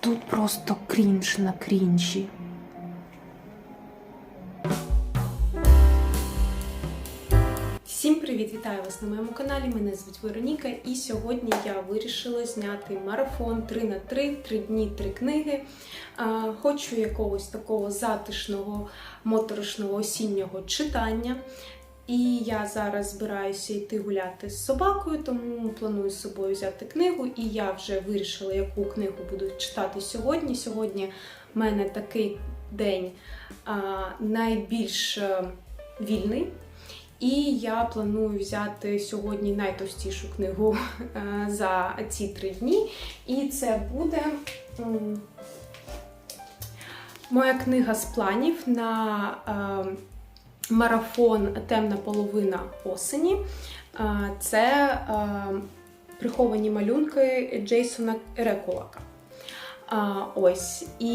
Тут просто крінж на крінжі. Всім привіт! Вітаю вас на моєму каналі. Мене звуть Вероніка, і сьогодні я вирішила зняти марафон 3 на 3, 3 дні, 3 книги. Хочу якогось такого затишного, моторошного осіннього читання. І я зараз збираюся йти гуляти з собакою, тому планую з собою взяти книгу. І я вже вирішила, яку книгу буду читати сьогодні. Сьогодні в мене такий день а, найбільш е, вільний. І я планую взяти сьогодні найтовстішу книгу е, за ці три дні. І це буде моя книга з планів на е, марафон Темна половина осені. Це приховані малюнки Джейсона Рекулака. А, ось, і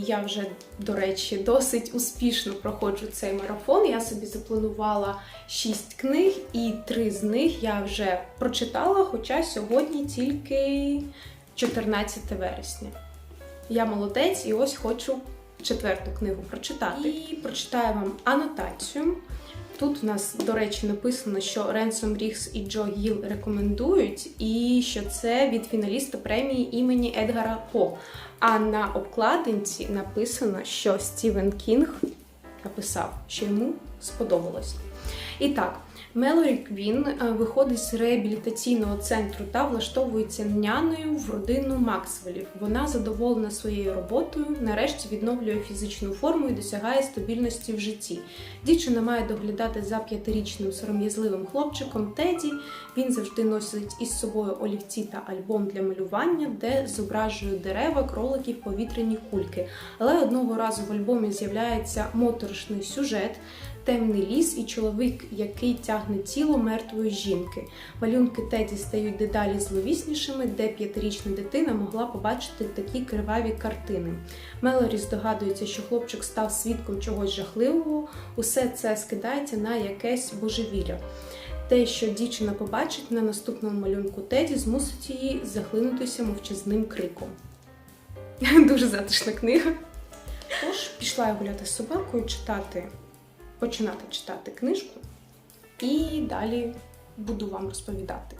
я вже, до речі, досить успішно проходжу цей марафон. Я собі запланувала 6 книг, і три з них я вже прочитала, хоча сьогодні тільки 14 вересня. Я молодець і ось хочу четверту книгу прочитати. І прочитаю вам анотацію. Тут у нас, до речі, написано, що Ренсом Рігс і Джо Гіл рекомендують, і що це від фіналіста премії імені Едгара По. А на обкладинці написано, що Стівен Кінг написав, що йому сподобалось. І так, Мелорі Квін е, виходить з реабілітаційного центру та влаштовується няною в родину Максвелів. Вона задоволена своєю роботою, нарешті відновлює фізичну форму і досягає стабільності в житті. Дівчина має доглядати за п'ятирічним сором'язливим хлопчиком Теді. Він завжди носить із собою олівці та альбом для малювання, де зображує дерева, кроликів, повітряні кульки. Але одного разу в альбомі з'являється моторошний сюжет. Темний ліс і чоловік, який тягне тіло мертвої жінки. Малюнки Теді стають дедалі зловіснішими, де п'ятирічна дитина могла побачити такі криваві картини. Мелорі здогадується, що хлопчик став свідком чогось жахливого. Усе це скидається на якесь божевілля. Те, що дівчина побачить на наступному малюнку Теді, змусить її захлинутися мовчазним криком. Дуже затишна книга. Тож пішла я гуляти з собакою, читати, починати читати книжку, і далі буду вам розповідати.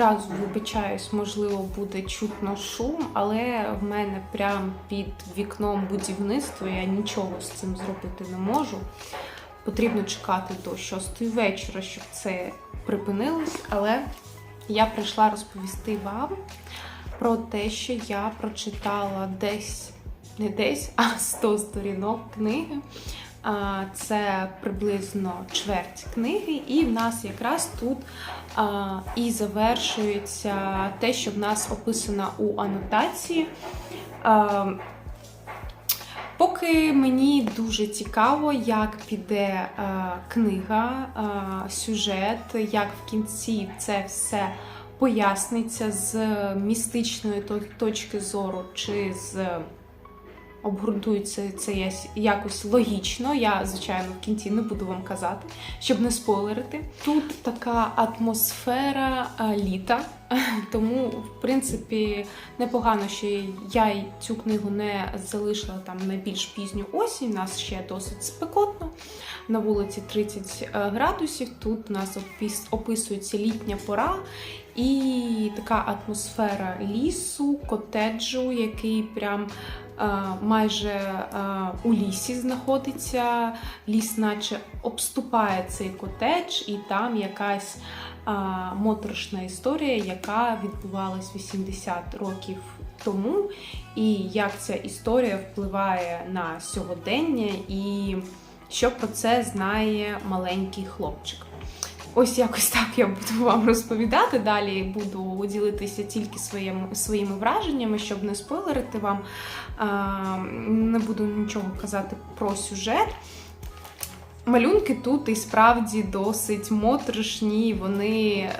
Одразу вибачаюсь, можливо, буде чутно шум, але в мене прямо під вікном будівництво, я нічого з цим зробити не можу. Потрібно чекати до 6 вечора, щоб це припинилось. Але я прийшла розповісти вам про те, що я прочитала десь, не десь, а 100 сторінок книги. Це приблизно чверть книги, і в нас якраз тут і завершується те, що в нас описано у анотації. Поки мені дуже цікаво, як піде а, книга, а, сюжет, як в кінці це все поясниться з містичної точки зору чи з обґрунтується це якось логічно. Я, звичайно, в кінці не буду вам казати, щоб не спойлерити. Тут така атмосфера літа, тому, в принципі, непогано, що я цю книгу не залишила там на більш пізню осінь. У нас ще досить спекотно. На вулиці 30 градусів. Тут у нас описується літня пора. І така атмосфера лісу, котеджу, який прям майже е, у лісі знаходиться. Ліс, наче обступає цей котедж, і там якась е, моторошна історія, яка відбувалась 80 років тому, і як ця історія впливає на сьогодення, і що про це знає маленький хлопчик. Ось якось так я буду вам розповідати. Далі буду ділитися тільки своїми, своїми враженнями, щоб не спойлерити вам. А, не буду нічого казати про сюжет. Малюнки тут і справді досить моторошні, вони е,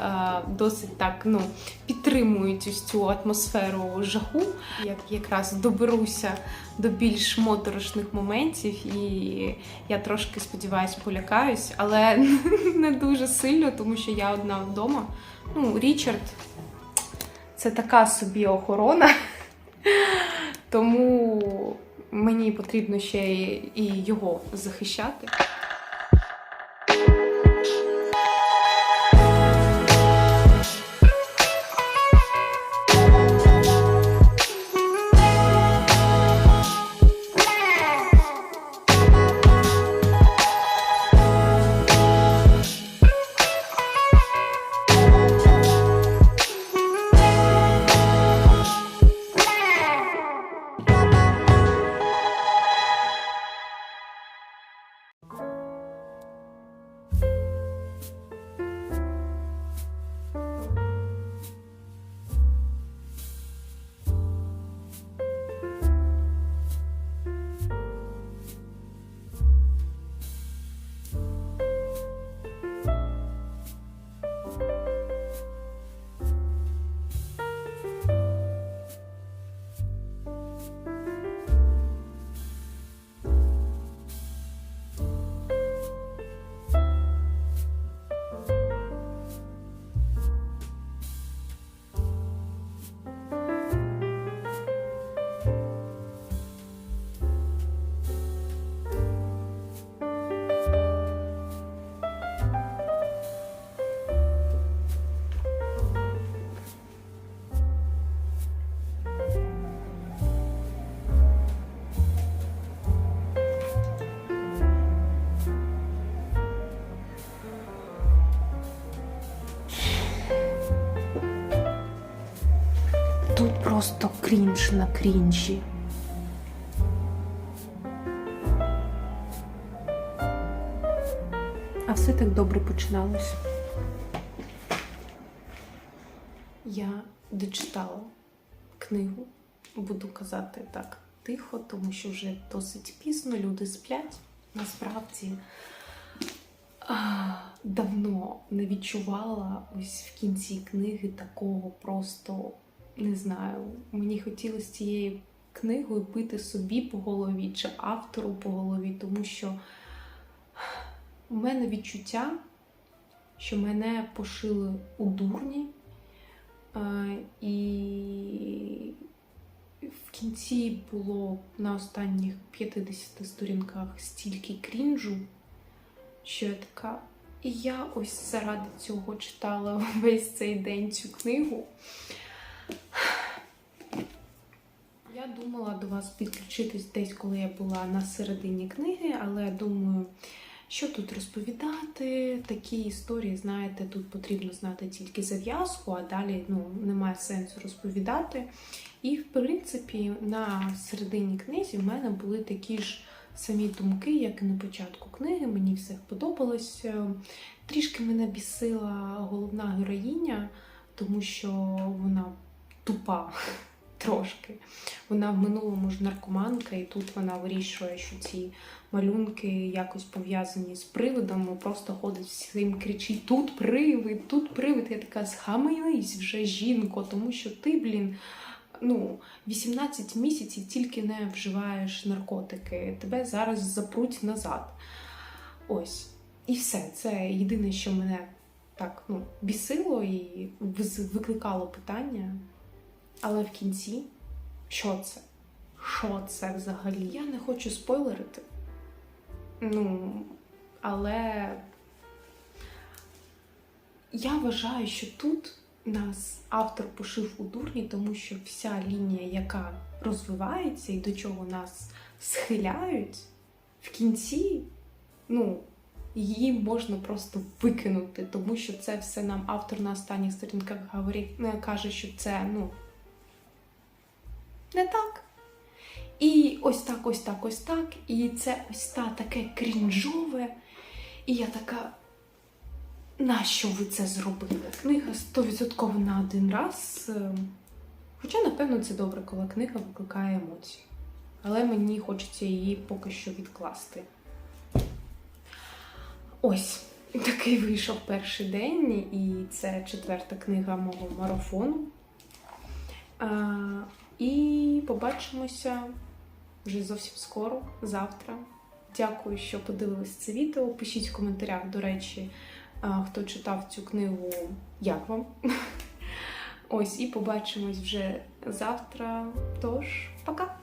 досить так ну, підтримують ось цю атмосферу жаху. Як якраз доберуся до більш моторошних моментів, і я трошки сподіваюся, полякаюсь, але не дуже сильно, тому що я одна вдома. Ну, Річард це така собі охорона, тому мені потрібно ще і його захищати. Просто крінж на крінжі. А все так добре починалось. Я дочитала книгу, буду казати так тихо, тому що вже досить пізно, люди сплять. Насправді давно не відчувала ось в кінці книги такого просто не знаю. Мені хотілося цією книгою бити собі по голові чи автору по голові, тому що у мене відчуття, що мене пошили у дурні, е, і в кінці було на останніх 50 сторінках стільки крінжу, що я така. І я ось заради цього читала весь цей день цю книгу. Я думала до вас підключитись десь, коли я була на середині книги, але думаю, що тут розповідати. Такі історії, знаєте, тут потрібно знати тільки зав'язку, а далі ну, немає сенсу розповідати. І, в принципі, на середині книзі в мене були такі ж самі думки, як і на початку книги. Мені все подобалось. Трішки мене бісила головна героїня, тому що вона тупа трошки. Вона в минулому ж наркоманка, і тут вона вирішує, що ці малюнки якось пов'язані з привидом. Просто ходить всім кричить: тут привид, тут привид. Я така схаменись вже жінко, тому що ти, блін. Ну, 18 місяців тільки не вживаєш наркотики, тебе зараз запруть назад. Ось. І все. Це єдине, що мене так ну, бісило і викликало питання. Але в кінці, що це? Що це взагалі? Я не хочу спойлерити. Ну, але я вважаю, що тут нас автор пошив у дурні, тому що вся лінія, яка розвивається і до чого нас схиляють, в кінці, ну, її можна просто викинути, тому що це все нам автор на останніх сторінках говорить, ну, каже, що це ну, не так. І ось так, ось так, ось так. І це ось та таке крінжове. І я така. Нащо ви це зробили? Книга 100% на один раз. Ем, Хоча, напевно, це добре, коли книга викликає емоції. Але мені хочеться її поки що відкласти. Ось такий вийшов перший день, і це четверта книга мого марафону. І побачимося вже зовсім скоро, завтра. Дякую, що подивились це відео. Пишіть в коментарях, до речі, хто читав цю книгу, як вам. Ось, і побачимось вже завтра. Тож, пока!